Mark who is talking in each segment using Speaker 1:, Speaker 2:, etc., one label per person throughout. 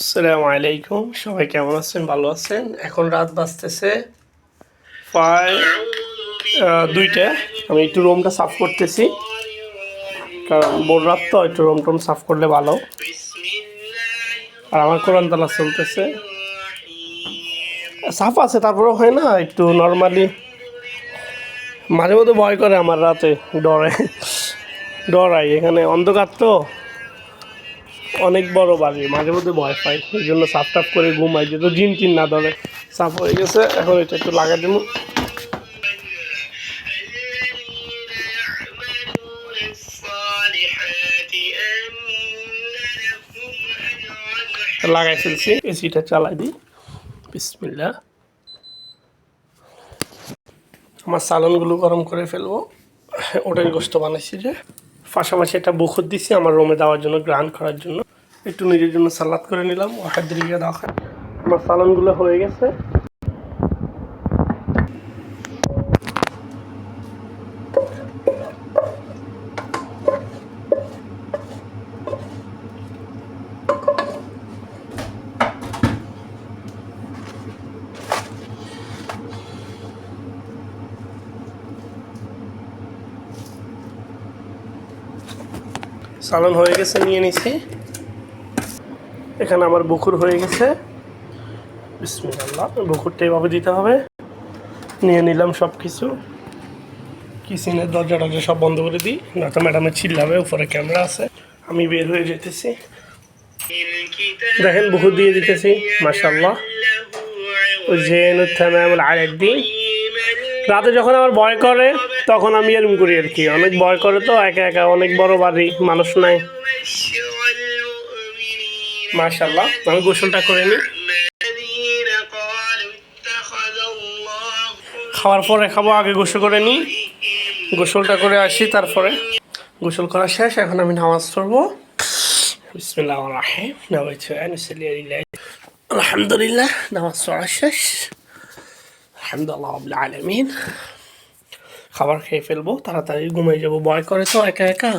Speaker 1: আসসালামু আলাইকুম। সবাই কেমন আছেন? ভালো আছেন? এখন রাত বাজতেছে প্রায় দুইটা। আমি একটু রুমটা সাফ করতেছি। কারণ বোর রাত তো একটু রুম টুম সাফ করলে ভালো। আর আমার কোরআন তালা চলতেছে। সাফ আছে, তারপরেও হয় না, একটু নর্মালি মাঝে মধ্যে ভয় করে আমার রাতে, ডরে। ডরাই, এখানে অন্ধকার তো। অনেক বড় বাড়ি, মাঝে মধ্যে ভয় পাই সেই জন্য সাফ টাফ করে ঘুমাই যেত জিন টিন না ধরে সাফ হয়ে গেছে, এখন এটা একটু লাগাই
Speaker 2: দিন
Speaker 1: লাগাই ফেলছি, এসিটা চালাই দিই। বিসমিল্লা আমার সালনগুলো গরম করে ফেলব। ওটাই গোস্ত বানাইছি যে, পাশাপাশি একটা বুকুর দিছি আমার রুমে দেওয়ার জন্য গ্রান করার জন্য। একটু নিজের জন্য সালাদ করে নিলাম। ওয়াটার দিকে খায় আমার সালনগুলো হয়ে গেছে। সালন হয়ে গেছে, নিয়ে নিছি। এখানে আমার বুকুর হয়ে গেছে। বুকুরটা এভাবে দিতে হবে। নিয়ে নিলাম সব কিছু কিচেনের দরজা টরজা সব বন্ধ করে দিই না তো ম্যাডামের চিল্লাবে, উপরে ক্যামেরা আছে। আমি বের হয়ে যেতেছি। দেখেন বুকুর দিয়ে দিতেছি মাসাল্লাহ জেন উত্থানা আমার
Speaker 2: আরেক দিন
Speaker 1: রাতে যখন আমার ভয় করে, তখন আমি এরম করি আর কি। অনেক ভয় করে তো, একা একা অনেক বড় বাড়ি, মানুষ নাই। মাশাল্লাহ আমি গোসলটা করে নিই। খাওয়ার পরে খাব, আগে গোসল করে নিই। গোসলটা করে আসি তারপরে। গোসল করা শেষ, এখন আমি নামাজ পড়ব। বিসমিল্লাহ আলহামদুলিল্লাহ, নামাজ পড়া শেষ। আলহামদুলিল্লাহ আলমিন। খাবার খেয়ে ফেলব, তাড়াতাড়ি ঘুমিয়ে যাব। বয় করে তো, একা একা।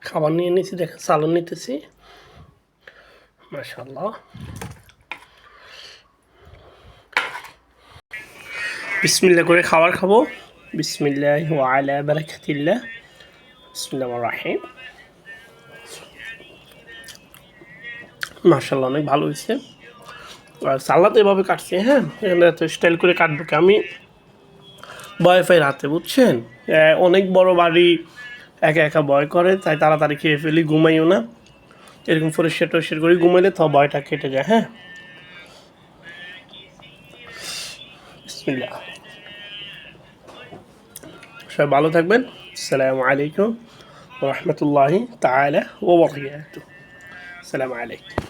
Speaker 1: খাবার নিয়ে নিছি দেখে সালন নিতেছি। মাশাল্লাহ বিসমিল্লা করে খাবার খাব। বিসমিল্লাহ ওয়ালা বারাকাতিল্লাহ। বিসমিল্লাহ রাহিম। মার্শাল্লাহ অনেক ভালো হয়েছে। আর সালাদ এভাবে কাটছে হ্যাঁ? এখানে এত স্টাইল করে কাটবো কি আমি? ভয় পাই রাতে, বুঝছেন? অনেক বড় বাড়ি একা একা বয় করে, তাই তাড়াতাড়ি খেয়ে ফেলি, ঘুমাইও না। এরকম ফোরে শেট টরিষ্কার করে ঘুমাইলে তো ভয়টা কেটে যায় হ্যাঁ? সবাই ভালো থাকবেন। আসসালামু আলাইকুম রহমতুল্লাহি তাহলে ও বারাকাতুহু। আসসালামু আলাইকুম।